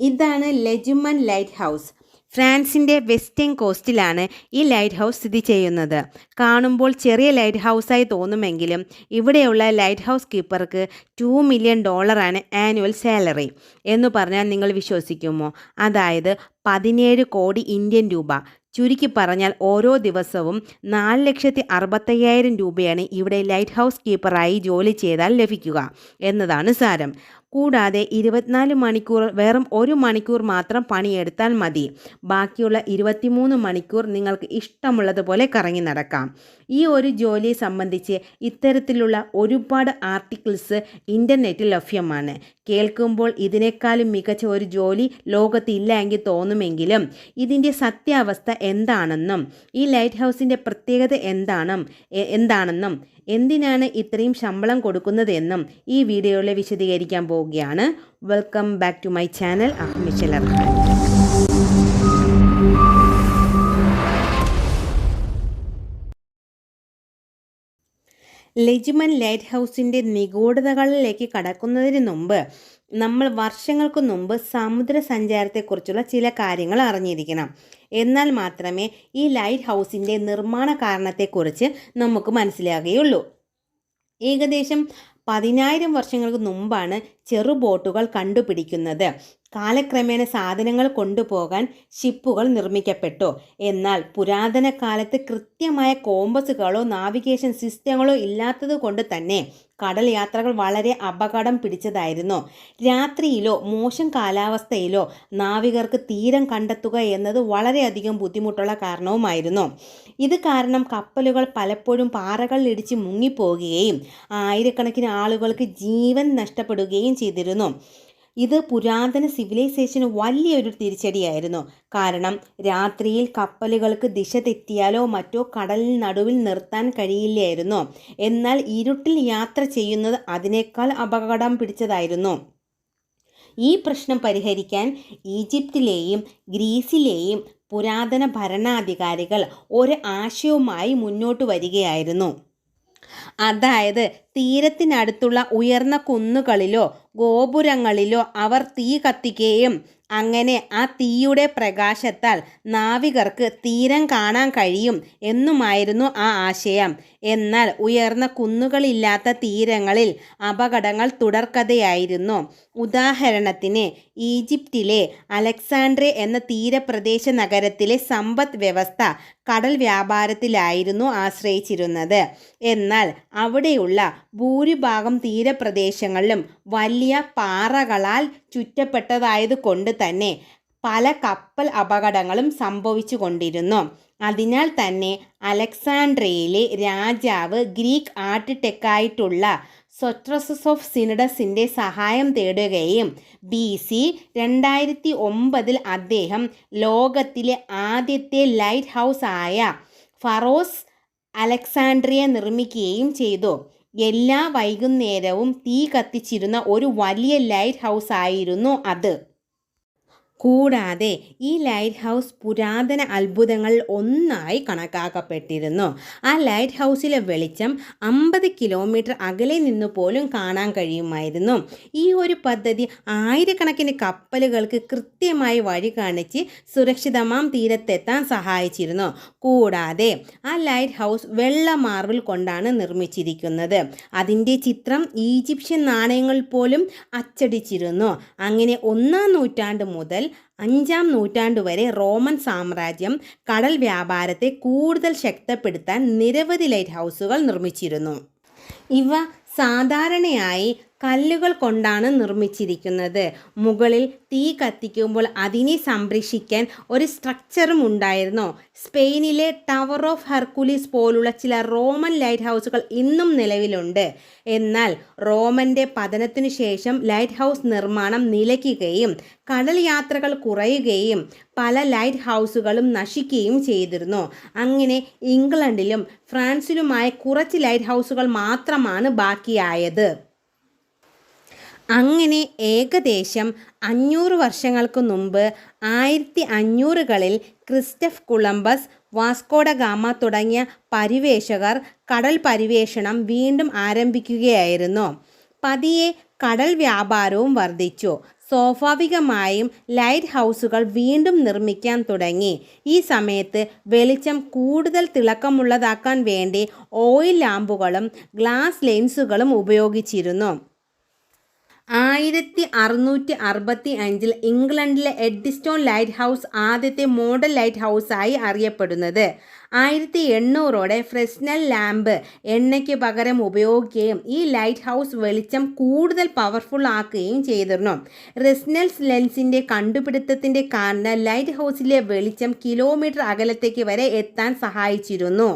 ഇതാണ് La Jument light house ഫ്രാൻസിന്റെ western കോസ്റ്റിലാണ് ഈ ലൈറ്റ് ഹൗസ് സ്ഥിതി ചെയ്യുന്നത്. കാണുമ്പോൾ ചെറിയ ലൈറ്റ് ഹൗസായി തോന്നുമെങ്കിലും ഇവിടെയുള്ള ലൈറ്റ് ഹൗസ് കീപ്പർക്ക് ടു മില്യൺ ഡോളറാണ് ആനുവൽ സാലറി എന്ന് പറഞ്ഞാൽ നിങ്ങൾ വിശ്വസിക്കുമോ? അതായത് പതിനേഴ് കോടി ഇന്ത്യൻ രൂപ. ചുരുക്കി പറഞ്ഞാൽ ഓരോ ദിവസവും നാല് ലക്ഷത്തി അറുപത്തയ്യായിരം രൂപയാണ് ഇവിടെ ലൈറ്റ് ഹൗസ് കീപ്പറായി ജോലി ചെയ്താൽ ലഭിക്കുക എന്നതാണ് സാരം. കൂടാതെ ഇരുപത്തിനാല് മണിക്കൂർ വെറും ഒരു മണിക്കൂർ മാത്രം പണിയെടുത്താൽ മതി. ബാക്കിയുള്ള ഇരുപത്തിമൂന്ന് മണിക്കൂർ നിങ്ങൾക്ക് ഇഷ്ടമുള്ളതുപോലെ കറങ്ങി നടക്കാം. ഈ ഒരു ജോലിയെ സംബന്ധിച്ച് ഇത്തരത്തിലുള്ള ഒരുപാട് ആർട്ടിക്കിൾസ് ഇന്റർനെറ്റിൽ ലഭ്യമാണ്. കേൾക്കുമ്പോൾ ഇതിനേക്കാളും മികച്ച ഒരു ജോലി ലോകത്തില്ല എങ്കിൽ തോന്നുമെങ്കിലും ഇതിന്റെ സത്യാവസ്ഥ എന്താണെന്നും ഈ ലൈറ്റ് ഹൗസിന്റെ പ്രത്യേകത എന്താണെന്നും എന്താണെന്നും എന്തിനാണ് ഇത്രയും ശമ്പളം കൊടുക്കുന്നതെന്നും ഈ വീഡിയോയിൽ വിശദീകരിക്കാൻ പോവുകയാണ്. Welcome back to my channel അഹ്മിഷൽ Arhan La Jument light ഹൗസിന്റെ നിഗൂഢതകളിലേക്ക് കടക്കുന്നതിന് മുമ്പ് നമ്മൾ വർഷങ്ങൾക്ക് മുമ്പ് സമുദ്ര സഞ്ചാരത്തെക്കുറിച്ചുള്ള ചില കാര്യങ്ങൾ അറിഞ്ഞിരിക്കണം. എന്നാൽ മാത്രമേ ഈ ലൈറ്റ് ഹൗസിന്റെ നിർമ്മാണ കാരണത്തെക്കുറിച്ച് നമുക്ക് മനസ്സിലാകുകയുള്ളൂ. ഏകദേശം പതിനായിരം വർഷങ്ങൾക്ക് മുമ്പാണ് ചെറു ബോട്ടുകൾ കണ്ടുപിടിക്കുന്നത്. കാലക്രമേണ സാധനങ്ങൾ കൊണ്ടുപോകാൻ ഷിപ്പുകൾ നിർമ്മിക്കപ്പെട്ടു. എന്നാൽ പുരാതന കാലത്ത് കൃത്യമായ കോമ്പസുകളോ നാവിഗേഷൻ സിസ്റ്റങ്ങളോ ഇല്ലാത്തത് കൊണ്ട് തന്നെ കടൽ യാത്രകൾ വളരെ അപകടം പിടിച്ചതായിരുന്നു. രാത്രിയിലോ മോശം കാലാവസ്ഥയിലോ നാവികർക്ക് തീരം കണ്ടെത്തുക എന്നത് വളരെയധികം ബുദ്ധിമുട്ടുള്ള കാരണവുമായിരുന്നു. ഇത് കാരണം കപ്പലുകൾ പലപ്പോഴും പാറകളിൽ ഇടിച്ച് മുങ്ങിപ്പോകുകയും ആയിരക്കണക്കിന് ആളുകൾക്ക് ജീവൻ നഷ്ടപ്പെടുകയും ചെയ്തിരുന്നു. ഇത് പുരാതന സിവിലൈസേഷന് വലിയൊരു തിരിച്ചടിയായിരുന്നു. കാരണം രാത്രിയിൽ കപ്പലുകൾക്ക് ദിശ തെറ്റിയാലോ മറ്റോ കടലിൽ നടുവിൽ നിർത്താൻ കഴിയില്ലായിരുന്നു. എന്നാൽ ഇരുട്ടിൽ യാത്ര ചെയ്യുന്നത് അതിനേക്കാൾ അപകടം പിടിച്ചതായിരുന്നു. ഈ പ്രശ്നം പരിഹരിക്കാൻ ഈജിപ്തിലെയും ഗ്രീസിലെയും പുരാതന ഭരണാധികാരികൾ ഒരു ആശയവുമായി മുന്നോട്ട് വരികയായിരുന്നു. അതായത് തീരത്തിനടുത്തുള്ള ഉയർന്ന കുന്നുകളിലോ ഗോപുരങ്ങളിലോ അവർ തീ കത്തിക്കുകയും അങ്ങനെ ആ തീയുടെ പ്രകാശത്താൽ നാവികർക്ക് തീരം കാണാൻ കഴിയും എന്നുമായിരുന്നു ആ ആശയം. എന്നാൽ ഉയർന്ന കുന്നുകളില്ലാത്ത തീരങ്ങളിൽ അപകടങ്ങൾ തുടർക്കഥയായിരുന്നു. ഉദാഹരണത്തിന് ഈജിപ്തിലെ അലക്സാണ്ട്രെ എന്ന തീരപ്രദേശ നഗരത്തിലെ സമ്പദ് വ്യവസ്ഥ കടൽ വ്യാപാരത്തിലായിരുന്നു ആശ്രയിച്ചിരുന്നത്. എന്നാൽ അവിടെയുള്ള ഭൂരിഭാഗം തീരപ്രദേശങ്ങളിലും വലിയ പാറകളാൽ ചുറ്റപ്പെട്ടതായതുകൊണ്ട് തന്നെ പല കപ്പൽ അപകടങ്ങളും സംഭവിച്ചു കൊണ്ടിരുന്നു അതിനാൽ തന്നെ അലക്സാണ്ട്രയിലെ രാജാവ് ഗ്രീക്ക് ആർട്ടിടെക്കായിട്ടുള്ള സൊട്രസസ് ഓഫ് സിനഡസിന്റെ സഹായം തേടുകയും ബി സി രണ്ടായിരത്തി ഒമ്പതിൽ അദ്ദേഹം ലോകത്തിലെ ആദ്യത്തെ ലൈറ്റ് ഹൗസ് ആയ ഫറോസ് അലക്സാണ്ട്രിയ നിർമ്മിക്കുകയും ചെയ്തു. എല്ലാ വൈകുന്നേരവും തീ കത്തിച്ചിരുന്ന ഒരു വലിയ ലൈറ്റ് ഹൗസ് ആയിരുന്നു അത്. കൂടാതെ ഈ ലൈറ്റ് ഹൗസ് പുരാതന അത്ഭുതങ്ങളിൽ ഒന്നായി കണക്കാക്കപ്പെട്ടിരുന്നു. ആ ലൈറ്റ് ഹൗസിലെ വെളിച്ചം അമ്പത് കിലോമീറ്റർ അകലെ നിന്ന് പോലും കാണാൻ കഴിയുമായിരുന്നു. ഈ ഒരു പദ്ധതി ആയിരക്കണക്കിന് കപ്പലുകൾക്ക് കൃത്യമായി വഴി കാണിച്ച് സുരക്ഷിതമാം തീരത്തെത്താൻ സഹായിച്ചിരുന്നു. കൂടാതെ ആ ലൈറ്റ് ഹൗസ് വെള്ള മാർബിൾ കൊണ്ടാണ് നിർമ്മിച്ചിരിക്കുന്നത്. അതിന്റെ ചിത്രം ഈജിപ്ഷ്യൻ നാണയങ്ങൾ പോലും അച്ചടിച്ചിരുന്നു. അങ്ങനെ ഒന്നാം നൂറ്റാണ്ട് മുതൽ അഞ്ചാം നൂറ്റാണ്ട് വരെ റോമൻ സാമ്രാജ്യം കടൽ വ്യാപാരത്തെ കൂടുതൽ ശക്തപ്പെടുത്താൻ നിരവധി ലൈറ്റ് ഹൗസുകൾ നിർമ്മിച്ചിരുന്നു. ഇവ സാധാരണയായി കല്ലുകൾ കൊണ്ടാണ് നിർമ്മിച്ചിരിക്കുന്നത്. മുകളിൽ തീ കത്തിക്കുമ്പോൾ അതിനെ സംരക്ഷിക്കാൻ ഒരു സ്ട്രക്ചറും ഉണ്ടായിരുന്നു. സ്പെയിനിലെ ടവർ ഓഫ് ഹെർക്കുലീസ് പോലുള്ള ചില റോമൻ ലൈറ്റ് ഹൗസുകൾ ഇന്നും നിലവിലുണ്ട്. എന്നാൽ റോമന്റെ പതനത്തിനു ശേഷം ലൈറ്റ് ഹൗസ് നിർമ്മാണം നിലയ്ക്കുകയും കടൽ യാത്രകൾ കുറയുകയും പല ലൈറ്റ് ഹൗസുകളും നശിക്കുകയും ചെയ്തിരുന്നു. അങ്ങനെ ഇംഗ്ലണ്ടിലും ഫ്രാൻസിലുമായ കുറച്ച് ലൈറ്റ് ഹൗസുകൾ മാത്രമാണ് ബാക്കിയായത്. അങ്ങനെ ഏകദേശം അഞ്ഞൂറ് വർഷങ്ങൾക്ക് മുമ്പ് ആയിരത്തി അഞ്ഞൂറുകളിൽ Christoph Columbus Vasco da Gama തുടങ്ങിയ പരിവേഷകർ കടൽ പരിവേഷണം വീണ്ടും ആരംഭിക്കുകയായിരുന്നു. പതിയെ കടൽ വ്യാപാരവും വർദ്ധിച്ചു. സ്വാഭാവികമായും ലൈറ്റ് ഹൗസുകൾ വീണ്ടും നിർമ്മിക്കാൻ തുടങ്ങി. ഈ സമയത്ത് വെളിച്ചം കൂടുതൽ തിളക്കമുള്ളതാക്കാൻ വേണ്ടി ഓയിൽ ലാമ്പുകളും ഗ്ലാസ് ലെൻസുകളും ഉപയോഗിച്ചിരുന്നു. ആയിരത്തി അറുന്നൂറ്റി അറുപത്തി അഞ്ചിൽ ഇംഗ്ലണ്ടിലെ എഡിസ്റ്റോൺ ലൈറ്റ് ഹൗസ് ആദ്യത്തെ മോഡൽ ലൈറ്റ് ഹൗസായി അറിയപ്പെടുന്നത്. ആയിരത്തി എണ്ണൂറോടെ ഫ്രെസ്നൽ ലാമ്പ് എണ്ണയ്ക്ക് പകരം ഉപയോഗിക്കുകയും ഈ ലൈറ്റ് ഹൗസ് വെളിച്ചം കൂടുതൽ പവർഫുൾ ആക്കുകയും ചെയ്തിരുന്നു. റെസ്നൽസ് ലെൻസിന്റെ കണ്ടുപിടുത്തത്തിന്റെ കാരണം ലൈറ്റ് ഹൗസിലെ വെളിച്ചം കിലോമീറ്റർ അകലത്തേക്ക് വരെ എത്താൻ സഹായിച്ചിരുന്നു.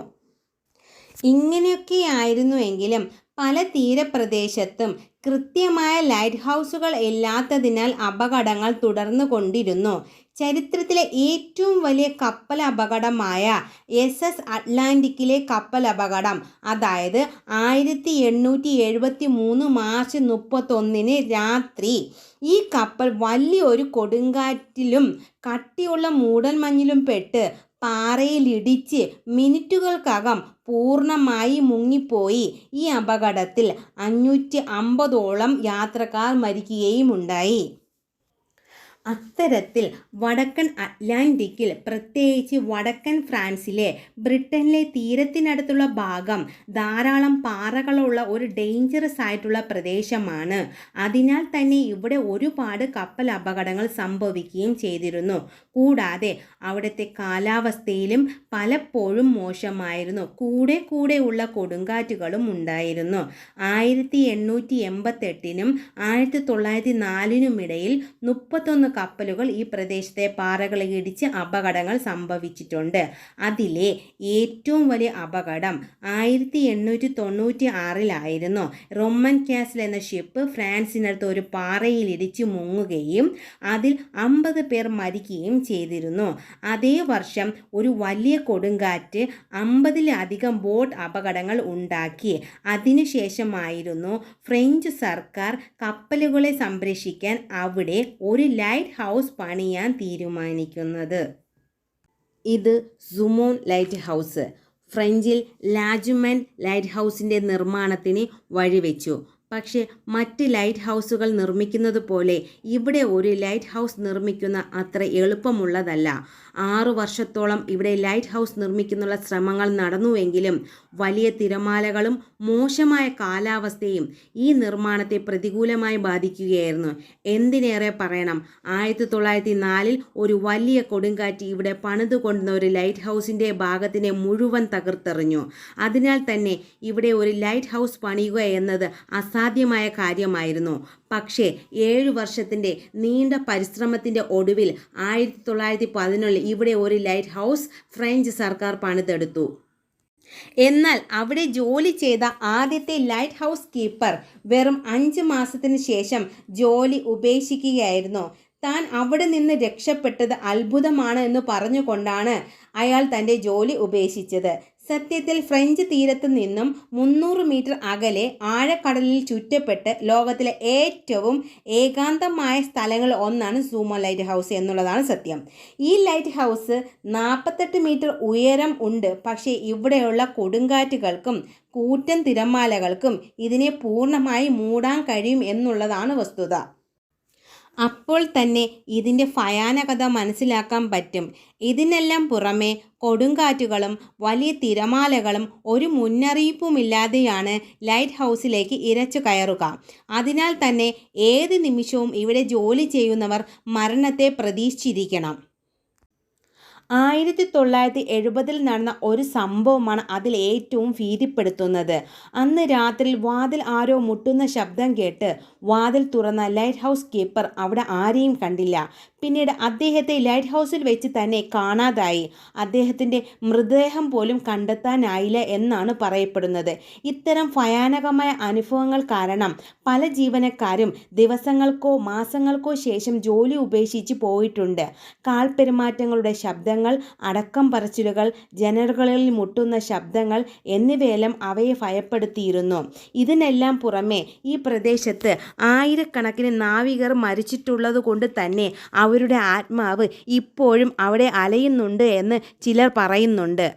ഇങ്ങനെയൊക്കെയായിരുന്നുവെങ്കിലും പല തീരപ്രദേശത്തും കൃത്യമായ ലൈറ്റ് ഹൗസുകൾ ഇല്ലാത്തതിനാൽ അപകടങ്ങൾ തുടർന്നു കൊണ്ടിരുന്നു. ചരിത്രത്തിലെ ഏറ്റവും വലിയ കപ്പൽ അപകടമായ എസ് എസ് അറ്റ്ലാന്റിക്കിലെ കപ്പൽ അപകടം അതായത് ആയിരത്തി എണ്ണൂറ്റി എഴുപത്തി മൂന്ന് മാർച്ച് മുപ്പത്തൊന്നിന് രാത്രി. ഈ കപ്പൽ വലിയൊരു കൊടുങ്കാറ്റിലും കട്ടിയുള്ള മൂടൽമഞ്ഞിലും പെട്ട് പാറയിലിടിച്ച് മിനിറ്റുകൾക്കകം പൂർണമായി മുങ്ങിപ്പോയി. ഈ അപകടത്തിൽ അഞ്ഞൂറ്റി അമ്പതോളം യാത്രക്കാർ മരിക്കുകയുമുണ്ടായി അത്തരത്തിൽ വടക്കൻ അറ്റ്ലാന്റിക്കിൽ പ്രത്യേകിച്ച് വടക്കൻ ഫ്രാൻസിലെ ബ്രിട്ടനിലെ തീരത്തിനടുത്തുള്ള ഭാഗം ധാരാളം പാറകളുള്ള ഒരു ഡേഞ്ചറസ് ആയിട്ടുള്ള പ്രദേശമാണ്. അതിനാൽ തന്നെ ഇവിടെ ഒരുപാട് കപ്പൽ അപകടങ്ങൾ സംഭവിക്കുകയും ചെയ്തിരുന്നു. കൂടാതെ അവിടുത്തെ കാലാവസ്ഥയിലും പലപ്പോഴും മോശമായിരുന്നു. കൂടെ കൂടെയുള്ള കൊടുങ്കാറ്റുകളും ഉണ്ടായിരുന്നു. ആയിരത്തി എണ്ണൂറ്റി എൺപത്തെട്ടിനും ആയിരത്തി തൊള്ളായിരത്തി നാലിനുമിടയിൽ മുപ്പത്തൊന്ന് കപ്പലുകൾ ഈ പ്രദേശത്തെ പാറകളെ ഇടിച്ച് അപകടങ്ങൾ സംഭവിച്ചിട്ടുണ്ട്. അതിലെ ഏറ്റവും വലിയ അപകടം ആയിരത്തി എണ്ണൂറ്റി തൊണ്ണൂറ്റി ആറിലായിരുന്നു റൊമൻ കാസിൽ എന്ന ഷിപ്പ് ഫ്രാൻസിനടുത്ത് ഒരു പാറയിൽ ഇടിച്ച് മുങ്ങുകയും അതിൽ അമ്പത് പേർ മരിക്കുകയും ചെയ്തിരുന്നു. അതേ വർഷം ഒരു വലിയ കൊടുങ്കാറ്റ് അമ്പതിലധികം ബോട്ട് അപകടങ്ങൾ ഉണ്ടാക്കി. അതിനുശേഷമായിരുന്നു ഫ്രഞ്ച് സർക്കാർ കപ്പലുകളെ സംരക്ഷിക്കാൻ അവിടെ ഒരു ലൈറ്റ് ഹൗസ് പണിയാൻ തീരുമാനിക്കുന്നത്. ഇത് സുമോൺ ലൈറ്റ് ഹൗസ്. ഫ്രഞ്ചിൽ ലാജുമൻ ലൈറ്റ് ഹൗസിന്റെ നിർമ്മാണത്തിന് വഴിവെച്ചു. പക്ഷേ മറ്റ് ലൈറ്റ് ഹൗസുകൾ നിർമ്മിക്കുന്നത് പോലെ ഇവിടെ ഒരു ലൈറ്റ് ഹൗസ് നിർമ്മിക്കുന്ന അത്ര എളുപ്പമുള്ളതല്ല. ആറു വർഷത്തോളം ഇവിടെ ലൈറ്റ് ഹൗസ് നിർമ്മിക്കുന്നുള്ള ശ്രമങ്ങൾ നടന്നുവെങ്കിലും വലിയ തിരമാലകളും മോശമായ കാലാവസ്ഥയും ഈ നിർമ്മാണത്തെ പ്രതികൂലമായി ബാധിക്കുകയായിരുന്നു. എന്തിനേറെ പറയണം? ആയിരത്തി തൊള്ളായിരത്തി നാലിൽ ഒരു വലിയ കൊടുങ്കാറ്റ് ഇവിടെ പണിതുകൊണ്ടുന്ന ഒരു ലൈറ്റ് ഹൗസിന്റെ ഭാഗത്തിനെ മുഴുവൻ തകർത്തെറിഞ്ഞു. അതിനാൽ തന്നെ ഇവിടെ ഒരു ലൈറ്റ് ഹൗസ് പണിയുക എന്നത് അസാധ്യമായ കാര്യമായിരുന്നു. പക്ഷേ ഏഴു വർഷത്തിന്റെ നീണ്ട പരിശ്രമത്തിന്റെ ഒടുവിൽ ആയിരത്തി തൊള്ളായിരത്തി പതിനൊന്നിൽ ഇവിടെ ഒരു ലൈറ്റ് ഹൗസ് ഫ്രഞ്ച് സർക്കാർ പണിതെടുത്തു. എന്നാൽ അവിടെ ജോലി ചെയ്ത ആദ്യത്തെ ലൈറ്റ് ഹൗസ് കീപ്പർ വെറും അഞ്ച് മാസത്തിന് ശേഷം ജോലി ഉപേക്ഷിക്കുകയായിരുന്നു. താൻ അവിടെ നിന്ന് രക്ഷപ്പെട്ടത് അത്ഭുതമാണ് എന്ന് പറഞ്ഞുകൊണ്ടാണ് അയാൾ തന്റെ ജോലി ഉപേക്ഷിച്ചത്. സത്യത്തിൽ ഫ്രഞ്ച് തീരത്ത് നിന്നും മുന്നൂറ് മീറ്റർ അകലെ ആഴക്കടലിൽ ചുറ്റപ്പെട്ട് ലോകത്തിലെ ഏറ്റവും ഏകാന്തമായ സ്ഥലങ്ങളിൽ ഒന്നാണ് സൂമോ ലൈറ്റ് ഹൗസ് എന്നുള്ളതാണ് സത്യം. ഈ ലൈറ്റ് ഹൗസ് നാൽപ്പത്തെട്ട് മീറ്റർ ഉയരം ഉണ്ട്. പക്ഷേ ഇവിടെയുള്ള കൊടുങ്കാറ്റുകൾക്കും കൂറ്റൻ തിരമാലകൾക്കും ഇതിനെ പൂർണമായി മൂടാൻ കഴിയും എന്നുള്ളതാണ് വസ്തുത. അപ്പോൾ തന്നെ ഇതിന്റെ ഭയാനകത മനസ്സിലാക്കാൻ പറ്റും. ഇതിനെല്ലാം പുറമെ കൊടുങ്കാറ്റുകളും വലിയ തിരമാലകളും ഒരു മുന്നറിയിപ്പുമില്ലാതെയാണ് ലൈറ്റ് ഹൗസിലേക്ക് ഇരച്ചു കയറുക. അതിനാൽ തന്നെ ഏത് നിമിഷവും ഇവിടെ ജോലി ചെയ്യുന്നവർ മരണത്തെ പ്രതീക്ഷിച്ചിരിക്കണം. ആയിരത്തി തൊള്ളായിരത്തി എഴുപതിൽ നടന്ന ഒരു സംഭവമാണ് അതിൽ ഏറ്റവും ഭീതിപ്പെടുത്തുന്നത്. അന്ന് രാത്രിയിൽ വാതിൽ ആരോ മുട്ടുന്ന ശബ്ദം കേട്ട് വാതിൽ തുറന്ന ലൈറ്റ് ഹൗസ് കീപ്പർ അവിടെ ആരെയും കണ്ടില്ല. പിന്നീട് അദ്ദേഹത്തെ ലൈറ്റ് ഹൗസിൽ വെച്ച് തന്നെ കാണാതായി. അദ്ദേഹത്തിന്റെ മൃതദേഹം പോലും കണ്ടെത്താനായില്ല എന്നാണ് പറയപ്പെടുന്നത്. ഇത്തരം ഭയാനകമായ അനുഭവങ്ങൾ കാരണം പല ജീവനക്കാരും ദിവസങ്ങൾക്കോ മാസങ്ങൾക്കോ ശേഷം ജോലി ഉപേക്ഷിച്ച് പോയിട്ടുണ്ട്. കാൽപെരുമാറ്റങ്ങളുടെ ശബ്ദങ്ങൾ അടക്കം പറച്ചിലുകൾ ജനലുകളിൽ മുട്ടുന്ന ശബ്ദങ്ങൾ എന്നിവയെല്ലാം അവയെ ഭയപ്പെടുത്തിയിരുന്നു. ഇതിനെല്ലാം പുറമെ ഈ പ്രദേശത്ത് ആയിരക്കണക്കിന് നാവികർ മരിച്ചിട്ടുള്ളത് കൊണ്ട് തന്നെ അവരുടെ ആത്മാവ് ഇപ്പോഴും അവിടെ അലയുന്നുണ്ട് എന്ന് ചിലർ പറയുന്നുണ്ട്.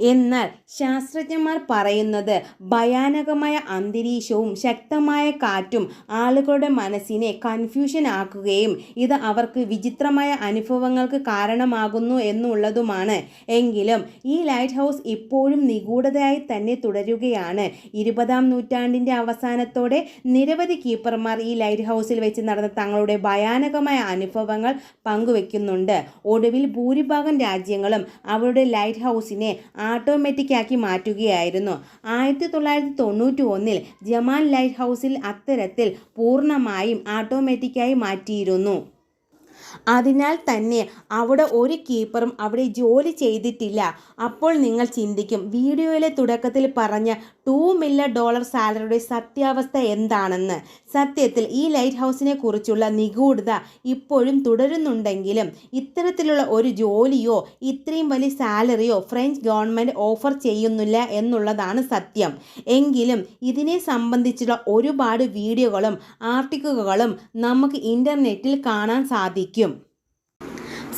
എന്നാൽ ശാസ്ത്രജ്ഞന്മാർ പറയുന്നത് ഭയാനകമായ അന്തരീക്ഷവും ശക്തമായ കാറ്റും ആളുകളുടെ മനസ്സിനെ കൺഫ്യൂഷൻ ആക്കുകയും ഇത് അവർക്ക് വിചിത്രമായ അനുഭവങ്ങൾക്ക് കാരണമാകുന്നു എന്നുള്ളതുമാണ്. എങ്കിലും ഈ ലൈറ്റ് ഹൗസ് ഇപ്പോഴും നിഗൂഢതയായി തന്നെ തുടരുകയാണ്. ഇരുപതാം നൂറ്റാണ്ടിന്റെ അവസാനത്തോടെ നിരവധി കീപ്പർമാർ ഈ ലൈറ്റ് ഹൗസിൽ വെച്ച് നടന്ന തങ്ങളുടെ ഭയാനകമായ അനുഭവങ്ങൾ പങ്കുവെക്കുന്നുണ്ട്. ഒടുവിൽ ഭൂരിഭാഗം രാജ്യങ്ങളും അവരുടെ ലൈറ്റ് ഹൗസിനെ ഓട്ടോമാറ്റിക് ആക്കി മാറ്റുകയായിരുന്നു. ആയിരത്തി തൊള്ളായിരത്തി തൊണ്ണൂറ്റി ഒന്നിൽ ജമാൽ ലൈറ്റ് ഹൗസിൽ അത്തരത്തിൽ പൂർണമായും ആട്ടോമാറ്റിക്കായി മാറ്റിയിരുന്നു. അതിനാൽ തന്നെ അവിടെ ഒരു കീപ്പറും അവിടെ ജോലി ചെയ്തിട്ടില്ല. അപ്പോൾ നിങ്ങൾ ചിന്തിക്കും വീഡിയോയിലെ തുടക്കത്തിൽ പറഞ്ഞ ടു മില്യൺ ഡോളർ സാലറിയുടെ സത്യാവസ്ഥ എന്താണെന്ന്. സത്യത്തിൽ ഈ ലൈറ്റ് ഹൗസിനെ കുറിച്ചുള്ള നിഗൂഢത ഇപ്പോഴും തുടരുന്നുണ്ടെങ്കിലും ഇത്തരത്തിലുള്ള ഒരു ജോലിയോ ഇത്രയും വലിയ സാലറിയോ ഫ്രഞ്ച് ഗവൺമെന്റ് ഓഫർ ചെയ്യുന്നില്ല എന്നുള്ളതാണ് സത്യം. എങ്കിലും ഇതിനെ സംബന്ധിച്ചുള്ള ഒരുപാട് വീഡിയോകളും ആർട്ടിക്കിളുകളും നമുക്ക് ഇന്റർനെറ്റിൽ കാണാൻ സാധിക്കും.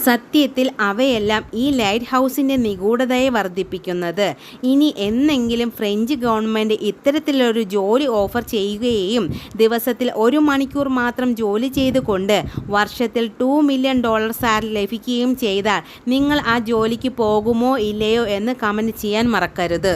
സത്യത്തിൽ അവയെല്ലാം ഈ ലൈറ്റ് ഹൗസിന്റെ നിഗൂഢതയെ വർദ്ധിപ്പിക്കുന്നത്. ഇനി എന്നെങ്കിലും ഫ്രഞ്ച് ഗവൺമെന്റ് ഇത്തരത്തിലൊരു ജോലി ഓഫർ ചെയ്യുകയും ദിവസത്തിൽ ഒരു മണിക്കൂർ മാത്രം ജോലി ചെയ്തുകൊണ്ട് വർഷത്തിൽ ടു മില്യൺ ഡോളർ സാലറി ലഭിക്കുകയും ചെയ്താൽ നിങ്ങൾ ആ ജോലിക്ക് പോകുമോ ഇല്ലയോ എന്ന് കമന്റ് ചെയ്യാൻ മറക്കരുത്.